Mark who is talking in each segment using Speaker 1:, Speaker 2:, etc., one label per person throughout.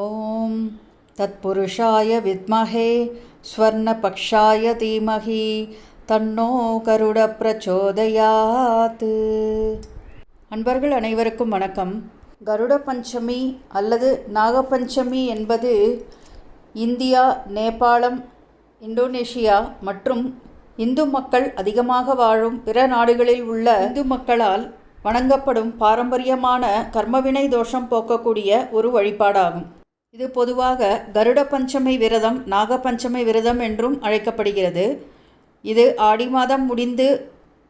Speaker 1: ஓம். தத்புருஷாய வித்மஹே ஸ்வர்ணபக்ஷாய தீமஹி தன்னோ கருட பிரச்சோதயாத். அன்பர்கள் அனைவருக்கும் வணக்கம். கருட பஞ்சமி அல்லது நாகபஞ்சமி என்பது இந்தியா நேபாளம் இந்தோனேஷியா மற்றும் இந்து மக்கள் அதிகமாக வாழும் பிற நாடுகளில் உள்ள இந்து மக்களால் வணங்கப்படும் பாரம்பரியமான கர்மவினை தோஷம் போக்கக்கூடிய ஒரு வழிபாடாகும். இது பொதுவாக கருட பஞ்சமி விரதம் நாகபஞ்சமை விரதம் என்றும் அழைக்கப்படுகிறது. இது ஆடி மாதம் முடிந்து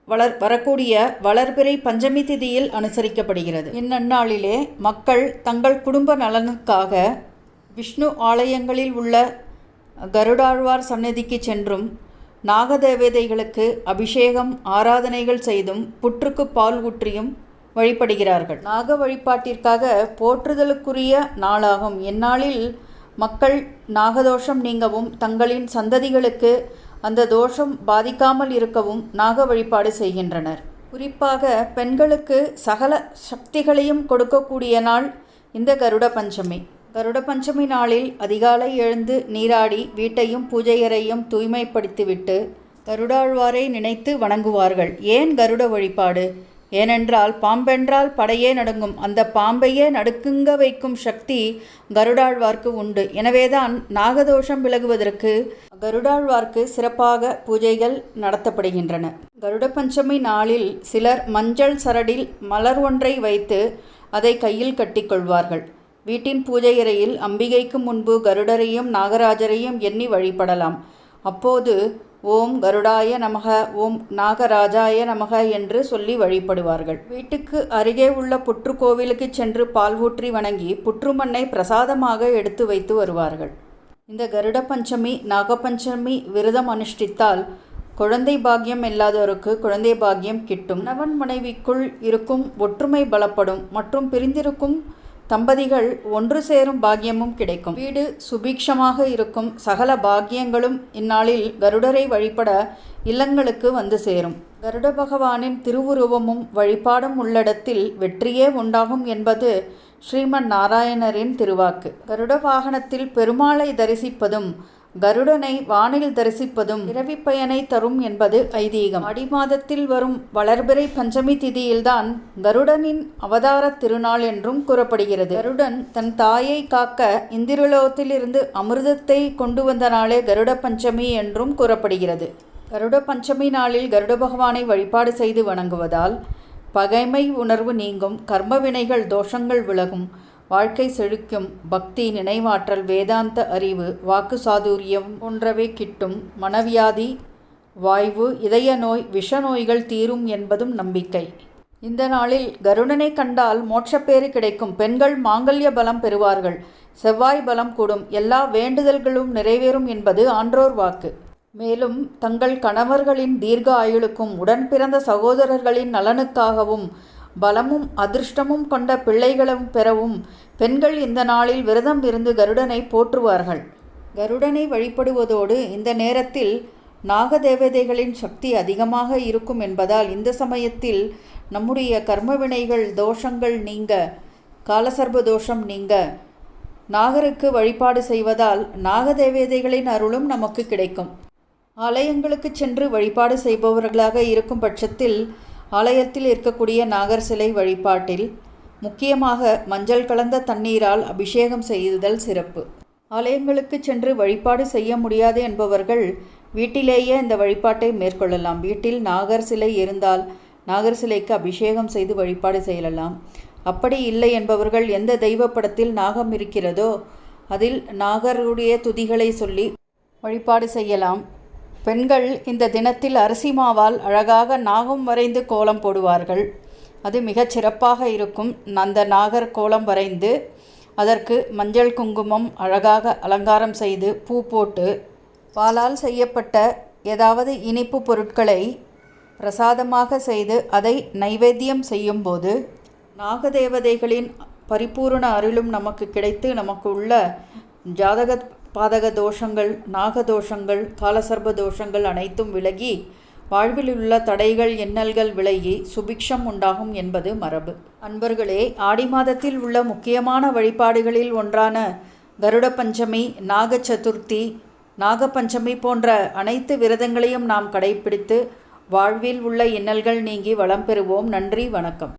Speaker 1: வளர் வரக்கூடிய வளர்பிறை பஞ்சமி திதியில் அனுசரிக்கப்படுகிறது. இந்நன்னாளிலே மக்கள் தங்கள் குடும்ப நலனுக்காக விஷ்ணு ஆலயங்களில் உள்ள கருடாழ்வார் சன்னதிக்கு சென்றும் நாகதேவதைகளுக்கு அபிஷேகம் ஆராதனைகள் செய்தும் புற்றுக்கு பால் ஊற்றியும் வழிபடுகிறார்கள். நாக வழிபாட்டிற்காக போற்றுதலுக்குரிய நாளாகும். இந்நாளில் மக்கள் நாகதோஷம் நீங்கவும் தங்களின் சந்ததிகளுக்கு அந்த தோஷம் பாதிக்காமல் இருக்கவும் நாக வழிபாடு செய்கின்றனர். குறிப்பாக பெண்களுக்கு சகல சக்திகளையும் கொடுக்கக்கூடிய நாள் இந்த கருட பஞ்சமி. கருட பஞ்சமி நாளில் அதிகாலை எழுந்து நீராடி வீட்டையும் பூஜையறையும் தூய்மைப்படுத்திவிட்டு கருடாழ்வாரை நினைத்து வணங்குவார்கள். ஏன் கருட வழிபாடு? ஏனென்றால் பாம்பென்றால் படையே நடுங்கும். அந்த பாம்பையே நடுக்குங்க வைக்கும் சக்தி கருடாழ்வார்க்கு உண்டு. எனவேதான் நாகதோஷம் விலகுவதற்கு கருடாழ்வார்க்கு சிறப்பாக பூஜைகள் நடத்தப்படுகின்றன. கருட பஞ்சமி நாளில் சிலர் மஞ்சள் சரடில் மலர் ஒன்றை வைத்து அதை கையில் கட்டிக்கொள்வார்கள். வீட்டின் பூஜை அறையில் அம்பிகைக்கு முன்பு கருடரையும் நாகராஜரையும் எண்ணி வழிபடலாம். அப்போது ஓம் கருடாய நமக ஓம் நாகராஜாய நமக என்று சொல்லி வழிபடுவார்கள். வீட்டுக்கு அருகே உள்ள புற்று கோவிலுக்கு சென்று பால் ஊற்றி வணங்கி புற்றுமண்ணை பிரசாதமாக எடுத்து வைத்து வருவார்கள். இந்த கருட பஞ்சமி நாகபஞ்சமி விரதம் அனுஷ்டித்தால் குழந்தை பாக்கியம் இல்லாதவருக்கு குழந்தை பாக்கியம் கிட்டும். நவன் மனைவிக்குள் இருக்கும் ஒற்றுமை பலப்படும் மற்றும் பிரிந்திருக்கும் தம்பதிகள் ஒன்று சேரும் பாக்கியமும் கிடைக்கும். வீடு சுபீக்ஷமாக இருக்கும். சகல பாக்கியங்களும் இந்நாளில் கருடரை வழிபட இல்லங்களுக்கு வந்து சேரும். கருட பகவானின் திருவுருவமும் வழிபாடும் உள்ளடத்தில் வெற்றியே உண்டாகும் என்பது ஸ்ரீமன் நாராயணரின் திருவாக்கு. கருட வாகனத்தில் பெருமாளை தரிசிப்பதும் கருடனை வானில் தரிசிப்பதும் பிறவி பயனை தரும் என்பது ஐதீகம். ஆடி மாதத்தில் வரும் வளர்பிறை பஞ்சமி திதியில்தான் கருடனின் அவதார திருநாள் என்றும் கூறப்படுகிறது. கருடன் தன் தாயை காக்க இந்திரலோகத்திலிருந்து அமிர்தத்தை கொண்டு வந்த நாளே கருட பஞ்சமி என்றும் கூறப்படுகிறது. கருட பஞ்சமி நாளில் கருட பகவானை வழிபாடு செய்து வணங்குவதால் பகைமை உணர்வு நீங்கும் கர்ம வினைகள் தோஷங்கள் விலகும். வாழ்க்கை செழிக்கும் பக்தி நினைவாற்றல் வேதாந்த அறிவு வாக்கு சாதுரியம் போன்றவை கிட்டும் மனவியாதி வாய்வு இதய நோய் விஷ நோய்கள் தீரும் என்பதும் நம்பிக்கை. இந்த நாளில் கருடனை கண்டால் மோட்சப்பேறு கிடைக்கும். பெண்கள் மாங்கல்ய பலம் பெறுவார்கள். செவ்வாய் பலம் கூடும். எல்லா வேண்டுதல்களும் நிறைவேறும் என்பது ஆன்றோர் வாக்கு. மேலும் தங்கள் கணவர்களின் தீர்க்க ஆயுளுக்கும் உடன் பிறந்த சகோதரர்களின் நலனுக்காகவும் பலமும் அதிர்ஷ்டமும் கொண்ட பிள்ளைகளும் பெறவும் பெண்கள் இந்த நாளில் விரதம் இருந்து கருடனை போற்றுவார்கள். கருடனை வழிபடுவதோடு இந்த நேரத்தில் நாகதேவதைகளின் சக்தி அதிகமாக இருக்கும் என்பதால் இந்த சமயத்தில் நம்முடைய கர்மவினைகள் தோஷங்கள் நீங்க காலசர்ப தோஷம் நீங்க. நாகருக்கு வழிபாடு செய்வதால் நாகதேவதைகளின் அருளும் நமக்கு கிடைக்கும். ஆலயங்களுக்கு சென்று வழிபாடு செய்பவர்களாக இருக்கும் பட்சத்தில் ஆலயத்தில் இருக்கக்கூடிய நாகர் சிலை வழிபாட்டில் முக்கியமாக மஞ்சள் கலந்த தண்ணீரால் அபிஷேகம் செய்தல் சிறப்பு. ஆலயங்களுக்கு சென்று வழிபாடு செய்ய முடியாது என்பவர்கள் வீட்டிலேயே இந்த வழிபாட்டை மேற்கொள்ளலாம். வீட்டில் நாகர் சிலை இருந்தால் நாகர் சிலைக்கு அபிஷேகம் செய்து வழிபாடு செய்யலாம். அப்படி இல்லை என்பவர்கள் எந்த தெய்வ படத்தில் நாகம் இருக்கிறதோ அதில் நாகருடைய துதிகளை சொல்லி வழிபாடு செய்யலாம். பெண்கள் இந்த தினத்தில் அரிசி மாவால் அழகாக நாகம் வரைந்து கோலம் போடுவார்கள். அது மிகச் சிறப்பாக இருக்கும். அந்த நாகர் கோலம் வரைந்து அதற்கு மஞ்சள் குங்குமம் அழகாக அலங்காரம் செய்து பூ போட்டு பாலால் செய்யப்பட்ட ஏதாவது இனிப்பு பொருட்களை பிரசாதமாக செய்து அதை நைவேத்தியம் செய்யும்போது நாகதேவதைகளின் பரிபூரண அருளும் நமக்கு கிடைத்து நமக்கு உள்ள ஜாதக பாதக தோஷங்கள் நாகதோஷங்கள் காலசர்ப தோஷங்கள் அனைத்தும் விலகி வாழ்வில் உள்ள தடைகள் எண்ணல்கள் விலகி சுபிக்ஷம் உண்டாகும் என்பது மரபு. அன்பர்களே ஆடி மாதத்தில் உள்ள முக்கியமான வழிபாடுகளில் ஒன்றான கருட பஞ்சமி நாக சதுர்த்தி நாகபஞ்சமி போன்ற அனைத்து விரதங்களையும் நாம் கடைபிடித்து வாழ்வில் உள்ள இன்னல்கள் நீங்கி வளம் பெறுவோம். நன்றி வணக்கம்.